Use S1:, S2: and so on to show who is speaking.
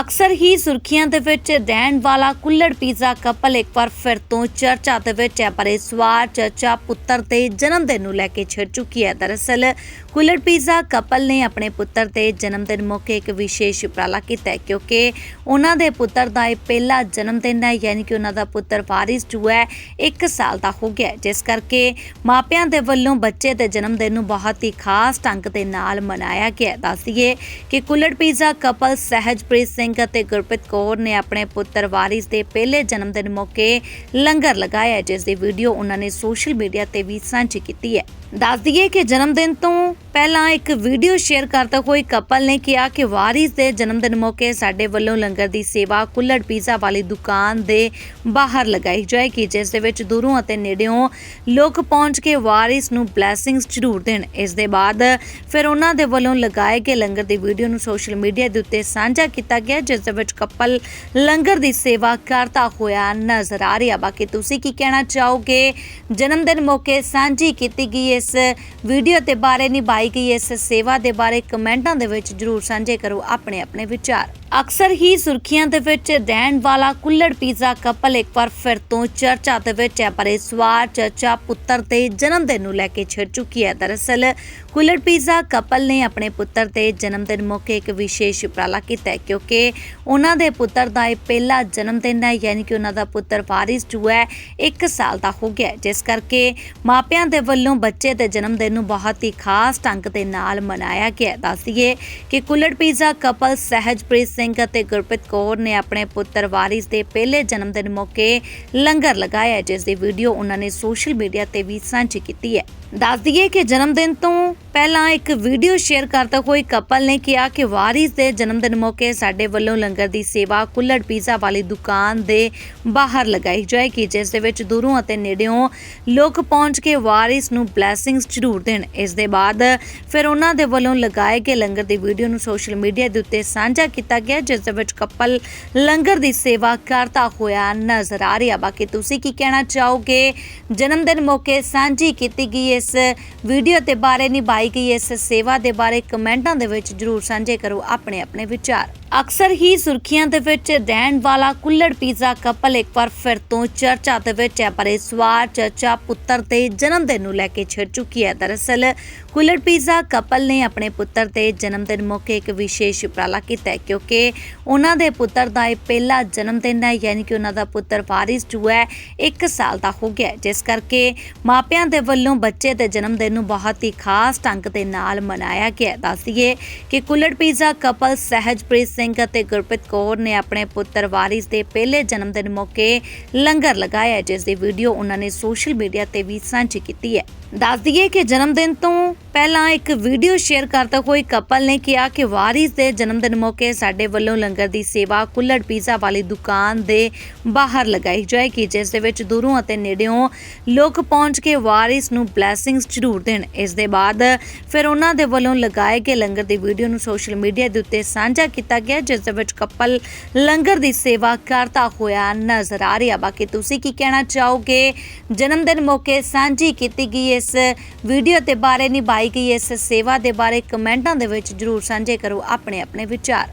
S1: ਅਕਸਰ ਹੀ ਸੁਰਖੀਆਂ ਦੇ ਵਿੱਚ ਰਹਿਣ ਵਾਲਾ ਕੁੱਲੜ ਪੀਜ਼ਾ ਕਪਲ ਇੱਕ ਵਾਰ ਫਿਰ ਤੋਂ ਚਰਚਾ ਦੇ ਵਿੱਚ ਹੈ, ਪਰ ਇਸ ਵਾਰ ਚਰਚਾ ਪੁੱਤਰ ਦੇ ਜਨਮ ਦਿਨ ਨੂੰ ਲੈ ਕੇ ਛਿੜ ਚੁੱਕੀ ਹੈ ਦਰਅਸਲ, ਕੁੱਲੜ ਪੀਜ਼ਾ ਕਪਲ ਨੇ ਆਪਣੇ ਪੁੱਤਰ ਦੇ ਜਨਮ ਦਿਨ ਮੌਕੇ ਇੱਕ ਵਿਸ਼ੇਸ਼ ਉਪਰਾਲਾ ਕੀਤਾ ਹੈ, ਕਿਉਂਕਿ ਉਹਨਾਂ ਦੇ ਪੁੱਤਰ ਦਾ ਇਹ ਪਹਿਲਾ ਜਨਮ ਦਿਨ ਹੈ, ਯਾਨੀ ਕਿ ਉਹਨਾਂ ਦਾ ਪੁੱਤਰ ਵਾਰਿਸ ਜੋ ਹੈ 1 ਸਾਲ ਦਾ ਹੋ ਗਿਆ ਜਿਸ ਕਰਕੇ ਮਾਪਿਆਂ ਦੇ ਵੱਲੋਂ ਬੱਚੇ ਦੇ ਜਨਮ ਦਿਨ ਨੂੰ ਬਹੁਤ ਹੀ ਖਾਸ ਢੰਗ ਦੇ ਨਾਲ ਮਨਾਇਆ ਗਿਆ ਹੈ। ਕਿ ਕੁੱਲੜ ਪੀਜ਼ਾ ਕਪਲ ਸਹਿਜਪ੍ਰੀਤ ਸਿੰਘ ਅਤੇ ਗੁਰਪ੍ਰੀਤ ਕੌਰ ਨੇ ਆਪਣੇ ਪੁੱਤਰ ਵਾਰਿਸ ਦੇ ਪਹਿਲੇ ਜਨਮ ਦਿਨ ਮੌਕੇ ਲੰਗਰ ਲਗਾਇਆ ਹੈ, ਜਿਸ ਦੀ ਵੀਡੀਓ ਉਹਨਾਂ ਨੇ ਸੋਸ਼ਲ ਮੀਡੀਆ ਤੇ ਵੀ ਸਾਂਝੀ ਕੀਤੀ ਹੈ। ਦੱਸ ਦਈਏ ਕਿ ਜਨਮ ਦਿਨ ਤੋਂ ਪਹਿਲਾਂ ਇੱਕ ਵੀਡੀਓ ਸ਼ੇਅਰ ਕਰਦਾ ਹੋਏ ਕਪਲ ਨੇ ਕਿਹਾ ਕਿ ਵਾਰਿਸ ਦੇ ਜਨਮ ਦਿਨ ਮੌਕੇ ਸਾਡੇ ਵੱਲੋਂ ਲੰਗਰ ਦੀ ਸੇਵਾ ਕੁੱਲੜ ਪੀਜ਼ਾ ਵਾਲੀ ਦੁਕਾਨ ਦੇ ਬਾਹਰ ਲਗਾਈ ਜਾਏਗੀ ਜਿਸ ਦੇ ਵਿੱਚ ਦੂਰੋਂ ਅਤੇ ਨੇੜਿਓਂ ਲੋਕ ਪਹੁੰਚ ਕੇ ਵਾਰਿਸ ਨੂੰ ਬਲੇਸਿੰਗਸ ਜ਼ਰੂਰ ਦੇਣ। ਇਸ ਦੇ ਬਾਅਦ ਫਿਰ ਉਹਨਾਂ ਦੇ ਵੱਲੋਂ ਲਗਾਏ ਗਏ ਲੰਗਰ ਦੀ ਵੀਡੀਓ ਨੂੰ ਸੋਸ਼ਲ ਮੀਡੀਆ ਦੇ ਉੱਤੇ ਸਾਂਝਾ ਕੀਤਾ ਗਿਆ, ਜਿਸ ਦੇ ਵਿੱਚ ਕਪਲ ਲੰਗਰ ਦੀ ਸੇਵਾ ਕਰਦਾ ਹੋਇਆ ਨਜ਼ਰ ਆ ਰਿਹਾ। ਬਾਕੀ ਤੁਸੀਂ ਕੀ ਕਹਿਣਾ ਚਾਹੋਗੇ? ਜਨਮ ਦਿਨ ਮੌਕੇ ਸਾਂਝੀ ਕੀਤੀ ਗਈ ਇਸ ਇਸ ਵੀਡੀਓ ਤੇ ਬਾਰੇ ਨਿਭਾਈ ਗਈ ਇਸ ਸੇਵਾ ਦੇ ਬਾਰੇ ਕਮੈਂਟਾਂ ਦੇ ਵਿੱਚ ਜਰੂਰ ਸਾਂਝੇ ਕਰੋ ਆਪਣੇ ਆਪਣੇ ਵਿਚਾਰ। ਅਕਸਰ ਹੀ ਸੁਰਖੀਆਂ ਦੇ ਵਿੱਚ ਰਹਿਣ ਵਾਲਾ ਕੁੱਲੜ ਪੀਜ਼ਾ ਕਪਲ ਇੱਕ ਵਾਰ ਫਿਰ ਤੋਂ ਚਰਚਾ ਦੇ ਵਿੱਚ ਹੈ, ਪਰ ਇਸ ਵਾਰ ਚਰਚਾ ਪੁੱਤਰ ਦੇ ਜਨਮ ਦਿਨ ਨੂੰ ਲੈ ਕੇ ਛਿੜ ਚੁੱਕੀ ਹੈ ਦਰਅਸਲ, ਕੁੱਲੜ ਪੀਜ਼ਾ ਕਪਲ ਨੇ ਆਪਣੇ ਪੁੱਤਰ ਦੇ ਜਨਮ ਦਿਨ ਮੌਕੇ ਇੱਕ ਵਿਸ਼ੇਸ਼ ਉਪਰਾਲਾ ਕੀਤਾ ਹੈ, ਕਿਉਂਕਿ ਉਹਨਾਂ ਦੇ ਪੁੱਤਰ ਦਾ ਇਹ ਪਹਿਲਾ ਜਨਮ ਦਿਨ ਹੈ, ਯਾਨੀ ਕਿ ਉਹਨਾਂ ਦਾ ਪੁੱਤਰ ਵਾਰਿਸ ਜੋ ਹੈ 1 ਸਾਲ ਦਾ ਹੋ ਗਿਆ ਜਿਸ ਕਰਕੇ ਮਾਪਿਆਂ ਦੇ ਵੱਲੋਂ ਬੱਚੇ ਦੇ ਜਨਮ ਦਿਨ ਨੂੰ ਬਹੁਤ ਹੀ ਖਾਸ ਢੰਗ ਦੇ ਨਾਲ ਮਨਾਇਆ ਗਿਆ ਹੈ। ਕਿ ਕੁੱਲੜ ਪੀਜ਼ਾ ਕਪਲ ਸਹਿਜਪ੍ਰੀਤ ਸਿੰਘ ਅਤੇ ਗੁਰਪ੍ਰੀਤ ਕੌਰ ਨੇ ਆਪਣੇ ਪੁੱਤਰ ਵਾਰਿਸ ਦੇ ਪਹਿਲੇ ਜਨਮ ਦਿਨ ਮੌਕੇ ਲੰਗਰ ਲਗਾਇਆ ਹੈ, ਜਿਸ ਦੀ ਵੀਡੀਓ ਉਹਨਾਂ ਨੇ ਸੋਸ਼ਲ ਮੀਡੀਆ ਤੇ ਵੀ ਸਾਂਝੀ ਕੀਤੀ ਹੈ। ਦੱਸ ਦਈਏ ਕਿ ਜਨਮ ਦਿਨ ਤੋਂ ਪਹਿਲਾਂ ਇੱਕ ਵੀਡੀਓ ਸ਼ੇਅਰ ਕਰਦਾ ਹੋਏ ਕਪਲ ਨੇ ਕਿਹਾ ਕਿ ਵਾਰਿਸ ਦੇ ਜਨਮ ਦਿਨ ਮੌਕੇ ਸਾਡੇ ਵੱਲੋਂ ਲੰਗਰ ਦੀ ਸੇਵਾ ਕੁੱਲੜ ਪੀਜ਼ਾ ਵਾਲੀ ਦੁਕਾਨ ਦੇ ਬਾਹਰ ਲਗਾਈ ਜਾਏਗੀ ਜਿਸ ਦੇ ਵਿੱਚ ਦੂਰੋਂ ਅਤੇ ਨੇੜਿਓਂ ਲੋਕ ਪਹੁੰਚ ਕੇ ਵਾਰਿਸ ਨੂੰ ਬਲੇਸਿੰਗਸ ਜ਼ਰੂਰ ਦੇਣ। ਇਸ ਦੇ ਬਾਅਦ ਫਿਰ ਉਹਨਾਂ ਦੇ ਵੱਲੋਂ ਲਗਾਏ ਗਏ ਲੰਗਰ ਦੀ ਵੀਡੀਓ ਨੂੰ ਸੋਸ਼ਲ ਮੀਡੀਆ ਦੇ ਉੱਤੇ ਸਾਂਝਾ ਕੀਤਾ ਗਿਆ, ਜਿਸ ਦੇ ਵਿੱਚ ਕਪਲ ਲੰਗਰ ਦੀ ਸੇਵਾ ਕਰਦਾ ਹੋਇਆ ਨਜ਼ਰ ਆ ਰਿਹਾ। ਬਾਕੀ ਤੁਸੀਂ ਕੀ ਕਹਿਣਾ ਚਾਹੋਗੇ? ਜਨਮ ਦਿਨ ਮੌਕੇ ਸਾਂਝੀ ਕੀਤੀ ਗਈ ਇਸ ਇਸ ਵੀਡੀਓ ਤੇ ਬਾਰੇ ਨਿਭਾਈ ਗਈ ਇਸ ਸੇਵਾ ਦੇ ਬਾਰੇ ਕਮੈਂਟਾਂ ਦੇ ਵਿੱਚ ਜਰੂਰ ਸਾਂਝੇ ਕਰੋ ਆਪਣੇ ਆਪਣੇ ਵਿਚਾਰ। ਅਕਸਰ ਹੀ ਸੁਰਖੀਆਂ ਦੇ ਵਿੱਚ ਰਹਿਣ ਵਾਲਾ ਕੁੱਲੜ ਪੀਜ਼ਾ ਕਪਲ ਇੱਕ ਵਾਰ ਫਿਰ ਤੋਂ ਚਰਚਾ ਦੇ ਵਿੱਚ ਹੈ, ਪਰ ਇਸ ਵਾਰ ਚਰਚਾ ਪੁੱਤਰ ਦੇ ਜਨਮ ਦਿਨ ਨੂੰ ਲੈ ਕੇ ਛਿੜ ਚੁੱਕੀ ਹੈ ਦਰਅਸਲ, ਕੁੱਲੜ ਪੀਜ਼ਾ ਕਪਲ ਨੇ ਆਪਣੇ ਪੁੱਤਰ ਦੇ ਜਨਮ ਦਿਨ ਮੌਕੇ ਇੱਕ ਵਿਸ਼ੇਸ਼ ਉਪਰਾਲਾ ਕੀਤਾ ਹੈ, ਕਿਉਂਕਿ ਉਹਨਾਂ ਦੇ ਪੁੱਤਰ ਦਾ ਇਹ ਪਹਿਲਾ ਜਨਮ ਦਿਨ ਹੈ, ਯਾਨੀ ਕਿ ਉਹਨਾਂ ਦਾ ਪੁੱਤਰ ਵਾਰਿਸ ਜੋ ਹੈ 1 ਸਾਲ ਦਾ ਹੋ ਗਿਆ ਜਿਸ ਕਰਕੇ ਮਾਪਿਆਂ ਦੇ ਵੱਲੋਂ ਬੱਚੇ ਦੇ ਜਨਮ ਦਿਨ ਨੂੰ ਬਹੁਤ ਹੀ ਖਾਸ ਢੰਗ ਦੇ ਨਾਲ ਮਨਾਇਆ ਗਿਆ ਹੈ। ਕਿ ਕੁੱਲੜ ਪੀਜ਼ਾ ਕਪਲ ਸਹਿਜਪ੍ਰੀਤ ਸਿੰਘ ਅਤੇ ਗੁਰਪ੍ਰੀਤ ਕੌਰ ਨੇ ਆਪਣੇ ਪੁੱਤਰ ਵਾਰਿਸ ਦੇ ਪਹਿਲੇ ਜਨਮ ਦਿਨ ਮੌਕੇ ਲੰਗਰ ਲਗਾਇਆ ਹੈ, ਜਿਸ ਦੀ ਵੀਡੀਓ ਉਹਨਾਂ ਨੇ ਸੋਸ਼ਲ ਮੀਡੀਆ ਤੇ ਵੀ ਸਾਂਝੀ ਕੀਤੀ ਹੈ। ਦੱਸ ਦਈਏ ਕਿ ਜਨਮ ਦਿਨ ਤੋਂ ਪਹਿਲਾਂ ਇੱਕ ਵੀਡੀਓ ਸ਼ੇਅਰ ਕਰਦਾ ਹੋਏ ਕਪਲ ਨੇ ਕਿਹਾ ਕਿ ਵਾਰਿਸ ਦੇ ਜਨਮ ਦਿਨ ਮੌਕੇ ਸਾਡੇ ਵੱਲੋਂ ਲੰਗਰ ਦੀ ਸੇਵਾ ਕੁੱਲੜ ਪੀਜ਼ਾ ਵਾਲੀ ਦੁਕਾਨ ਦੇ ਬਾਹਰ ਲਗਾਈ ਜਾਏਗੀ, ਜਿਸ ਦੇ ਵਿੱਚ ਦੂਰੋਂ ਅਤੇ ਨੇੜਿਓਂ ਲੋਕ ਪਹੁੰਚ ਕੇ ਵਾਰਿਸ ਨੂੰ ਬਲੇਸਿੰਗਸ ਜ਼ਰੂਰ ਦੇਣ। ਇਸ ਦੇ ਬਾਅਦ ਫਿਰ ਉਹਨਾਂ ਦੇ ਵੱਲੋਂ ਲਗਾਏ ਗਏ ਲੰਗਰ ਦੀ ਵੀਡੀਓ ਨੂੰ ਸੋਸ਼ਲ ਮੀਡੀਆ ਦੇ ਉੱਤੇ ਸਾਂਝਾ ਕੀਤਾ ਗਿਆ, ਜਿਸ ਦੇ ਵਿੱਚ ਕਪਲ ਲੰਗਰ ਦੀ ਸੇਵਾ ਕਰਦਾ ਹੋਇਆ ਨਜ਼ਰ ਆ ਰਿਹਾ। ਬਾਕੀ ਤੁਸੀਂ ਕੀ ਕਹਿਣਾ ਚਾਹੋਗੇ? ਜਨਮ ਦਿਨ ਮੌਕੇ ਸਾਂਝੀ ਕੀਤੀ ਗਈ ਇਸ ਵੀਡੀਓ ਤੇ ਬਾਰੇ ਨਿਭਾਈ ਗਈ ਇਸ ਸੇਵਾ ਦੇ ਬਾਰੇ ਕਮੈਂਟਾਂ ਦੇ ਵਿੱਚ ਜਰੂਰ ਸਾਂਝੇ ਕਰੋ ਆਪਣੇ ਆਪਣੇ ਵਿਚਾਰ।